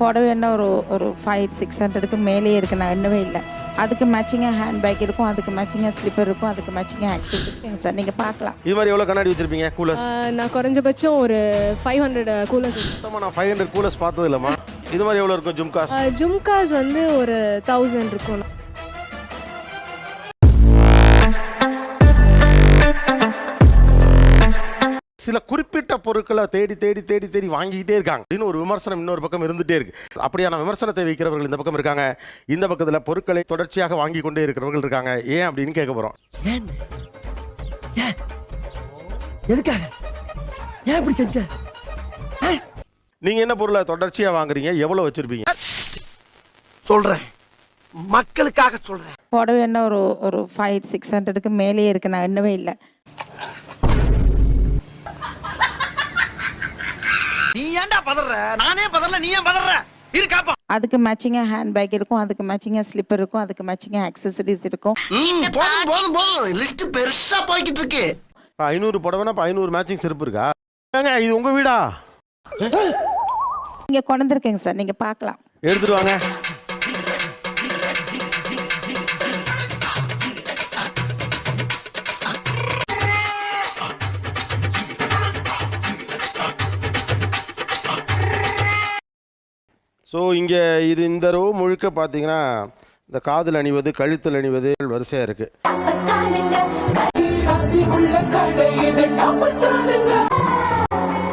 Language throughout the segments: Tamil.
புடவை என்ன ஒரு ஒரு ஃபைவ் சிக்ஸ் ஹண்ட்ரடுக்கு மேலேயே இருக்குது நான் எண்ணவே இல்லை. அதுக்கு மேட்சிங்காக ஹேண்ட் பேக் இருக்கும் அதுக்கு மேட்சிங்காக ஸ்லிப்பர் இருக்கும் அதுக்கு மேட்சிங்காக ஆக்சஸ் இருக்குங்க சார் நீங்கள் பார்க்கலாம். இது மாதிரி எவ்வளோ கண்ணாடி வச்சிருப்பீங்க? கூலர்ஸ் நான் குறைஞ்சபட்சம் ஒரு ஃபைவ் ஹண்ட்ரட் கூலர்ஸ் சுத்தமாக நான் ஃபைவ் ஹண்ட்ரட் கூலர்ஸ் பார்த்தது இல்லைம்மா இது மாதிரி எவ்வளோ இருக்கும் ஜும்காஸ்? ஜும்காஸ் வந்து ஒரு தௌசண்ட் இருக்கும். சில குறிப்பிட்ட பொருட்களை தேடி தேடி தேடி தேடி வாங்கிக்கிட்டே இருக்காங்க. இன்னும் ஒரு விமர்சனம் இன்னொரு பக்கம் இருந்துட்டே இருக்கு. அப்படியான விமர்சனத்தை வைக்கிறவர்கள் இந்த பக்கம் இருக்காங்க. இந்த பக்கத்தில் பொருட்களை தொடர்ச்சியாக வாங்கி கொண்டே இருக்கிறவர்கள் இருக்காங்க. ஏன் அப்படின்னு கேட்க போகிறோம் எதுக்காக? ஏன் இப்படி செஞ்ச? நீங்கள் என்ன பொருளை தொடர்ச்சியாக வாங்குறீங்க? எவ்வளோ வச்சிருப்பீங்க? சொல்றேன். மக்களுக்காக சொல்றேன். புடவை என்ன ஒரு ஒரு ஃபைவ் சிக்ஸ் ஹண்ட்ரடுக்கு மேலேயே இருக்குது நான் எண்ணவே இல்லை. நீ ஏன்டா பதற? நானே பதறல நீ ஏன் பதற? இருக்காப்பா அதுக்கு மேட்சிங்காக ஹேண்ட் பேக் இருக்கும் அதுக்கு மேட்சிங்காக ஸ்லிப்பர் இருக்கும் அதுக்கு மேட்சிங்காக ஆக்சசரிஸ் இருக்கும். ம் போதும் போதும் போதும். லிஸ்ட் பெருசா போய்கிட்டு இருக்கு. ஐநூறு புடவைனா இப்போ ஐநூறு மேட்சிங் செருப்பு இருக்கா? ஏங்க இது உங்கள் வீடா? இங்கே கொண்டிருக்கேங்க சார் நீங்கள் பார்க்கலாம். எடுத்துட்டு வாங்க. ஸோ இங்கே இது இந்த ரோ முழுக்க பார்த்தீங்கன்னா இந்த காதில் அணிவது கழுத்தில் அணிவது வரிசையாக இருக்குது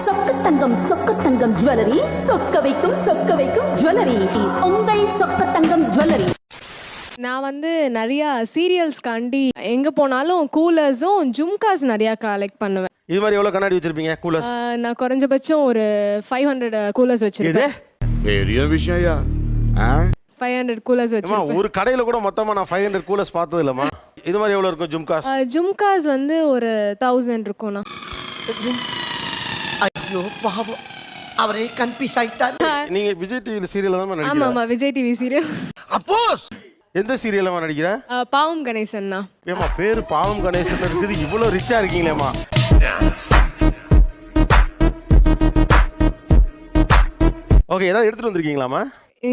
சொக்க தங்கம் சொக்க தங்கம் ஜுவல்லரி சொக்க வைக்கும் சொக்க வைக்கும் ஜுவல்லரி உங்கள் சொக்க தங்கம் ஜுவல்லரி நான் வந்து நிறையா சீரியல்ஸ்க்காண்டி எங்கே போனாலும் கூலர்ஸும் ஜும்காஸ் நிறையா கலெக்ட் பண்ணுவேன். இது மாதிரி எவ்வளோ கண்ணாடி வச்சுருப்பீங்க கூலர்ஸ் நான் குறைஞ்சபட்சம் ஒரு ஃபைவ் ஹண்ட்ரட் கூலர்ஸ் வச்சிருக்கேன் பெரிய விஷயம்யா. ஃபைவ் ஹண்ட்ரட் கூலர்ஸ் அம்மா வச்சிருக்கேன் ஒரு கடையில் கூட மொத்தமாக நான் ஃபைவ் ஹண்ட்ரட் கூலர்ஸ் பார்த்தது இல்லைம்மா இது மாதிரி எவ்வளோ இருக்கும் ஜும்காஸ் ஜும்காஸ் வந்து ஒரு தௌசண்ட் இருக்கும்ண்ணா ஐயோ பாவம். அவரே கன்ஃபியூஸ் ஆயிட்டாரு நீங்கள் விஜய் டிவியில் சீரியல் தான் ஆமாம் நடிக்கிறேன் ஆமாம் விஜய் டிவி சீரியல் அப்போஸ்! எந்த சீரியலம்மா நடிக்கிறேன் பாவம் கணேசன் தான் ஏம்மா பேர் பாவம் கணேசன் இருக்குது இவ்வளோ ரிச்சாக இருக்கீங்களேம்மா. ஓகே ஏதாவது எடுத்துட்டு வந்திருக்கீங்களாம்மா?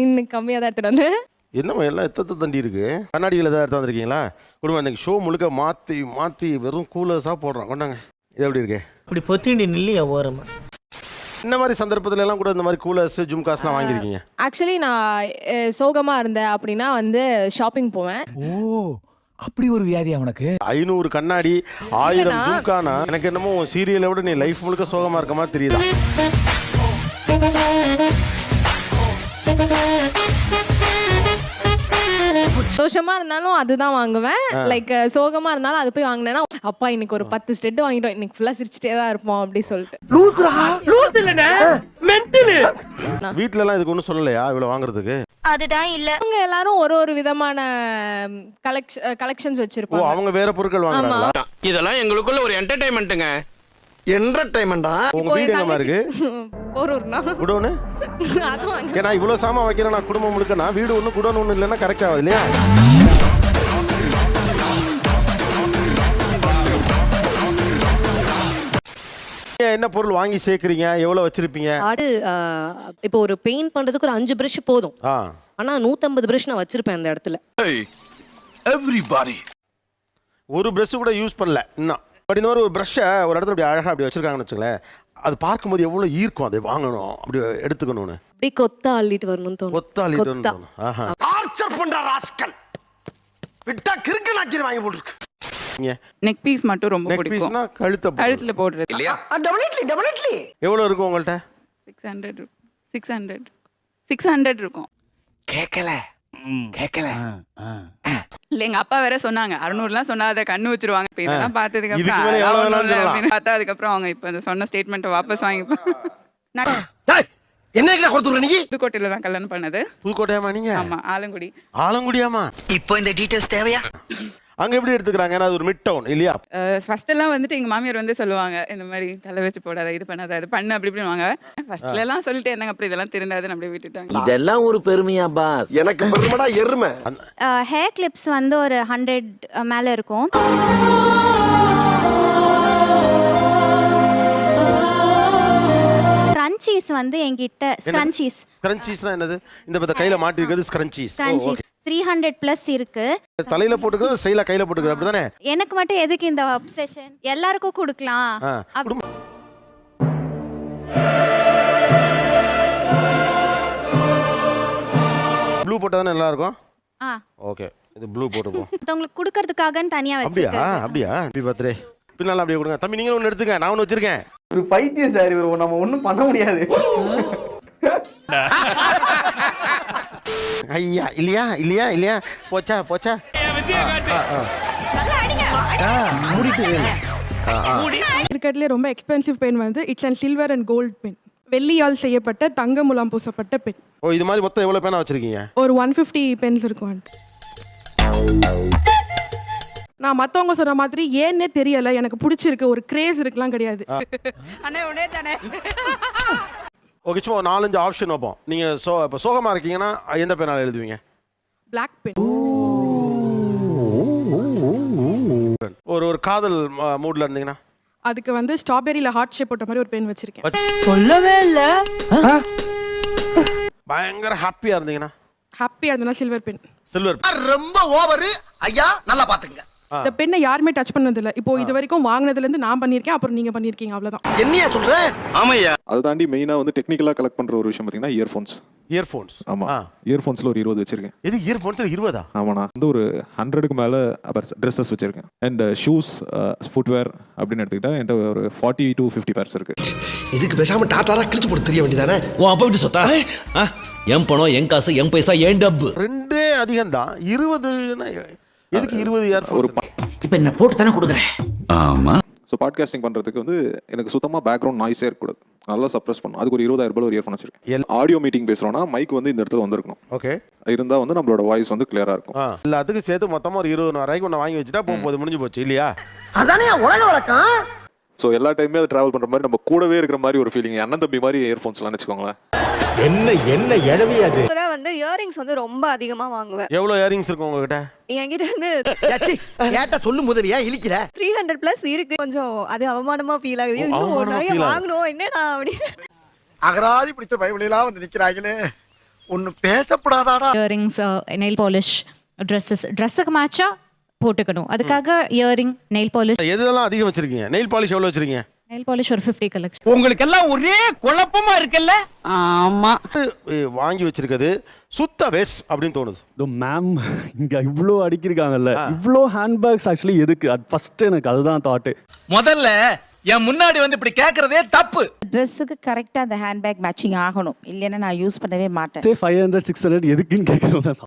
இன்னும் கம்மியாக தான் எடுத்துகிட்டு வந்தேன். என்னம்மா எல்லாம் எத்தத்தை தண்டி இருக்கு? கண்ணாடிகள் ஏதாவது எடுத்து வந்திருக்கீங்களா? குடும்பம் இன்னைக்கு ஷோ முழுக்க மாற்றி மாற்றி வெறும் கூலர்ஸாக போடுறோம். கொண்டாங்க. இது எப்படி இருக்கு? இப்படி பொத்திண்டி நில்லையா ஓரமா? இந்த மாதிரி சந்தர்ப்பத்துல எல்லாம் கூட இந்த மாதிரி கூலர்ஸ் ஜும்காஸ்லாம் வாங்கியிருக்கீங்க? ஆக்சுவலி நான் சோகமாக இருந்தேன் அப்படின்னா வந்து ஷாப்பிங் போவேன். ஓ அப்படி ஒரு வியாதி அவனுக்கு? ஐநூறு கண்ணாடி ஆயிரம் ஜும்கானா எனக்கு என்னமோ சீரியலை விட நீ லைஃப் முழுக்க சோகமா இருக்க மாதிரி தெரியுதா? சந்தோஷமா இருந்தாலும் அதுதான் வாங்குவேன். லைக் சோகமா இருந்தாலும் அது போய் வாங்கினேன்னா அப்பா இன்னைக்கு ஒரு பத்து ஸ்டெட் வாங்கிட்டோம். இன்னைக்கு ஃபுல்லா சிரிச்சிட்டே தான் இருப்போம் அப்படி சொல்லிட்டு. வீட்ல எல்லாம் இதுக்கு ஒன்றும் சொல்லலையா? இவ்வளோ வாங்குறதுக்கு? அதுதான் இல்ல. அவங்க எல்லாரும் ஒரு ஒரு விதமான கலெக்ஷன் கலெக்ஷன்ஸ் ஓ வச்சிருப்பாங்க. அவங்க வேற பொருட்கள் வாங்குறாங்களா? இதெல்லாம் எங்களுக்குள்ள ஒரு என்டர்டைன்மெண்ட்டுங்க என்டர்டைன்மெண்டா உங்க வீடு எங்கம்மா இருக்கு? போரூர்னா? குடோனு? அதுவும் வாங்க. ஏன்னா இவ்வளோ சாமான் வைக்கிறேன் நான் குடும்பம் முழுக்க. நான் வீடு ஒன்று குடோன் ஒன்று இல்லைன்னா கரெக்ட் ஆகுது இல்லையா? என்ன பொருள் வாங்கி சேர்க்குறீங்க? எவ்வளோ வச்சிருப்பீங்க? ஆடு இப்போ ஒரு பெயிண்ட் பண்றதுக்கு ஒரு அஞ்சு பிரஷ் போதும். ஆ. ஆனா நூத்தம்பது பிரஷ் நான் வச்சிருப்பேன் அந்த இடத்துல. எவ்ரிபாடி ஒரு ப்ரஷ் கூட யூஸ் பண்ணல இன்னும். பட் இந்த மாதிரி ஒரு ப்ரஷ்ஷை ஒரு இடத்துல அப்படி அழகாக அப்படி வச்சிருக்காங்கன்னு வச்சுங்களேன் அது பார்க்கும்போது எவ்வளோ ஈர்க்கும் அதை வாங்கணும் அப்படி எடுத்துக்கணும்னு. அப்படியே கொத்தா அள்ளிட்டு வரணும்னு தோணும். கொத்தா ஆஹா. டார்ச்சர் பண்ற ராஸ்கல். விட்டா கிறுக்கு நாச்சிரி வாங்கி போட்டுருக்கு. நெக் பீஸ் மட்டும் ரொம்ப நெக் பிடிக்கும். பீஸ்னா கழுத்தை கழுத்துல போடுறது. எவ்வளோ இருக்கும் உங்கள்கிட்ட six hundred six hundred six hundred இருக்கும். கேட்கல கேட்கல இல்ல எங்க அப்பா வேற சொன்னாங்க. அறுநூறுலாம் சொன்னா அதை கண்ணு வச்சிருவாங்க. இப்ப இதெல்லாம் பார்த்ததுக்கு இதுக்கு அப்புறம் பார்த்தா அதுக்கப்புறம் அவங்க இப்ப இந்த சொன்ன ஸ்டேட்மெண்ட்டை வாபஸ் வாங்கி என்ன கொடுத்துற நீ? புதுக்கோட்டையில தான் கல்யாணம் பண்ணது. புதுக்கோட்டையாமா நீங்க? ஆமா ஆலங்குடி. ஆலங்குடியாமா இப்போ இந்த டீடைல்ஸ் தேவையா? அங்க எப்படி எடுத்துக்கிறாங்க? ஏன்னா அது ஒரு மிட் டவுன் இல்லையா? ஃபர்ஸ்ட் எல்லாம் வந்துட்டு எங்க மாமியார் வந்து சொல்லுவாங்க இந்த மாதிரி தலை வச்சு போடாத இது பண்ணாத இது பண்ணு அப்படி இப்படின்னு வாங்க. ஃபர்ஸ்ட்ல எல்லாம் சொல்லிட்டு இருந்தாங்க அப்புறம் இதெல்லாம் தெரிந்தாதுன்னு அப்படியே விட்டுட்டாங்க. இதெல்லாம் ஒரு பெருமையா பாஸ். எனக்கு பெருமடா எருமை. ஹேர் கிளிப்ஸ் வந்து ஒரு ஹண்ட்ரட் மேல இருக்கும். ஸ்க்ரன்ச்சீஸ் வந்து என்கிட்ட ஸ்க்ரன்ச்சீஸ் ஸ்க்ரன்ச்சீஸ்னா என்னது? இந்த பத்த கையில மாட்டிருக்கிறது scrunchies scrunchies three hundred plus இருக்கு. தலையில போட்டுக்கிறது ஸ்டைலா கையில போட்டுக்கிறது அப்படிதானே? எனக்கு மட்டும் எதுக்கு இந்த அப்செஷன் எல்லாருக்கும் கொடுக்கலாம். ஆ, ப்ளூ போட்டா தானே நல்லா இருக்கும் ஆ. ஓகே இது ப்ளூ போட்டுப்போம். மத்தவங்களுக்கு கொடுக்கறதுக்காகன்னு தனியா அப்படியா? வச்சிருக்கேன் அப்படியா? ஹாப்பி பர்த்டே பின்னால அப்படியே கொடுங்க. தம்பி நீங்களும் ஒன்று எடுத்துக்க நான் ஒன்று வச்சிருக்கேன். ஒரு பைத்தியம் சார் இவர். நம்ம ஒண்ணும் பண்ண முடியாது. ஐயா இல்லையா இல்லையா இல்லையா? போச்சா போச்சா? இருக்கிறதுலே ரொம்ப எக்ஸ்பென்சிவ் பென் வந்து it's and silver and gold pen வெள்ளியால் செய்யப்பட்ட தங்க முலாம் பூசப்பட்ட பென் ஓ இது மாதிரி மொத்தம் எவ்வளோ பேனா வச்சிருக்கீங்க? ஒரு ஒன் ஃபிஃப்டி பென்ஸ் இருக்கும் நான் மற்றவங்க சொன்ன மாதிரி ஏன்னே தெரியல. எனக்கு பிடிச்சிருக்கு ஒரு கிரேஸ் இருக்குலாம் கிடையாது. அண்ணே உடனே தானே. ஓகே சும்மா ஒரு நாலஞ்சு ஆப்ஷன் வைப்போம். நீங்கள் சோ இப்போ சோகமாக இருக்கீங்கன்னா எந்த பேனால் எழுதுவீங்க? பிளாக் பென் ஒரு ஒரு காதல் மூடில் இருந்தீங்கன்னா? அதுக்கு வந்து ஸ்ட்ராபெரியில் ஹார்ட் ஷேப் போட்ட மாதிரி ஒரு பென் வச்சிருக்கேன். சொல்லவே இல்ல. பயங்கர ஹாப்பியாக இருந்தீங்கன்னா? ஹாப்பியாக இருந்ததுன்னா சில்வர் பென் சில்வர் ரொம்ப ஓவரு ஐயா நல்லா பாத்துங்க இந்த பெண்ணை யாருமே டச் பண்ணதில்லை. இப்போ இது வரைக்கும் வாங்கினதுலேருந்து நான் பண்ணியிருக்கேன் அப்புறம் நீங்கள் பண்ணியிருக்கீங்க அவ்வளோதான் என்னையா சொல்ற? ஆமையா? அதை தாண்டி மெயினாக வந்து டெக்னிக்கலாக கலெக்ட் பண்ணுற ஒரு விஷயம் பார்த்தீங்கன்னா இயர்ஃபோன்ஸ் இயர்ஃபோன்ஸ் ஆமாம் ஆ. இயர்ஃபோன்ஸில் ஒரு இருபது வச்சிருக்கேன். இது இயர்ஃபோன்ஸில் இருபதா? ஆமாண்ணா. வந்து ஒரு ஹண்ட்ரடுக்கு மேலே ட்ரெஸ்ஸஸ் வச்சிருக்கேன். அண்ட் ஷூஸ் ஃபுட்வேர் அப்படின்னு எடுத்துக்கிட்டா என்கிட்ட ஒரு ஃபார்ட்டி டு ஃபிஃப்டி பேர்ஸ் இருக்கு. இதுக்கு பேசாம டாட்டாரா கிழிச்சு போட்டு தெரிய வேண்டியதானே? உன் அப்பா விட்டு சொத்தா? என் பணம் என் காசு என் பைசா என் டப்பு. ரெண்டே அதிகம் தான் இருபதுன்னா எதுக்கு இருபது ஒரு இயர்ஃபோன்ஸ் இப்ப என்ன போட்டு தானே கொடுக்குறேன்? ஆமா. ஸோ பாட்காஸ்டிங் பண்ணுறதுக்கு வந்து எனக்கு சுத்தமாக பேக்ரவுண்ட் நாய்ஸே இருக்கக்கூடாது. நல்லா சப்ரஸ் பண்ணும் அதுக்கு ஒரு இருபதாயிரம் ரூபாய் ஒரு இயர்ஃபோன் வச்சிருக்கேன். ஆடியோ மீட்டிங் பேசுகிறோன்னா மைக் வந்து இந்த இடத்துல வந்திருக்கணும். ஓகே இருந்தால் வந்து நம்மளோட வாய்ஸ் வந்து கிளியராக இருக்கும். ஆ. எல்லாத்துக்கும் சேர்த்து மொத்தமாக ஒரு இருபது ரூபாய்க்கு ஒன்று வாங்கி வச்சுட்டா போகும் போது முடிஞ்சு போச்சு இல்லையா? அதானே உலக வழக்கம்? ஸோ எல்லா டைமே அது ட்ராவல் பண்ணுற மாதிரி நம்ம கூடவே இருக்கிற மாதிரி ஒரு ஃபீலிங் அண்ணன் தம்பி மாதிரி இயர்ஃபோன்ஸ்லாம் வச்சுக்கோங்களேன். என்ன என்ன எழவி அது? வந்து இயரிங்ஸ் வந்து ரொம்ப அதிகமா வாங்குவேன். எவ்வளோ இயரிங்ஸ் இருக்கும் உங்ககிட்ட? என்கிட்ட வந்து ஏட்டா சொல்லும் முதலியா இழிக்கிற? த்ரீ ஹண்ட்ரட் பிளஸ் இருக்கு. கொஞ்சம் அது அவமானமா ஃபீல் ஆகுது. இன்னும் அவமானமா நிறைய. வாங்கணும். என்னடா அப்படின்னு அகராதி பிடிச்ச பயவிலாம் வந்து நிக்கிறாங்களே. ஒன்னு பேசப்படாதாடா. இயரிங்ஸ் நெயில் பாலிஷ் ட்ரெஸ்ஸஸ் ட்ரெஸ்ஸுக்கு மேட்சா போட்டுக்கணும். அதுக்காக இயரிங் நெயில் பாலிஷ் எதெல்லாம் அதிகம் வச்சிருக்கீங்க? நெயில் பாலிஷ் எவ்வளோ வச்சிருக்கீங்க? நெயில் பாலிஷ் ஒரு ஃபிஃப்டி கலெக்ஷன் உங்களுக்கு எல்லாம் ஒரே குழப்பமா இருக்குல்ல? ஆமா. வாங்கி வச்சிருக்கிறது சுத்த வேஸ்ட் அப்படின்னு தோணுது. மேம் இங்கே இவ்வளோ அடிக்கிருக்காங்கல்ல. இவ்வளோ ஹேண்ட்பேக்ஸ் ஆக்சுவலி எதுக்கு? அது ஃபர்ஸ்ட் எனக்கு அதுதான் தாட்டு முதல்ல என் முன்னாடி வந்து இப்படி கேக்குறதே தப்பு. ட்ரெஸ்ஸுக்கு கரெக்டாக அந்த ஹேண்ட்பேக் மேட்சிங் ஆகணும். இல்லைன்னா நான் யூஸ் பண்ணவே மாட்டேன். ஃபைவ் ஹண்ட்ரட் சிக்ஸ் ஹண்ட்ரட் எதுக்குன்னு கேட்குறோம்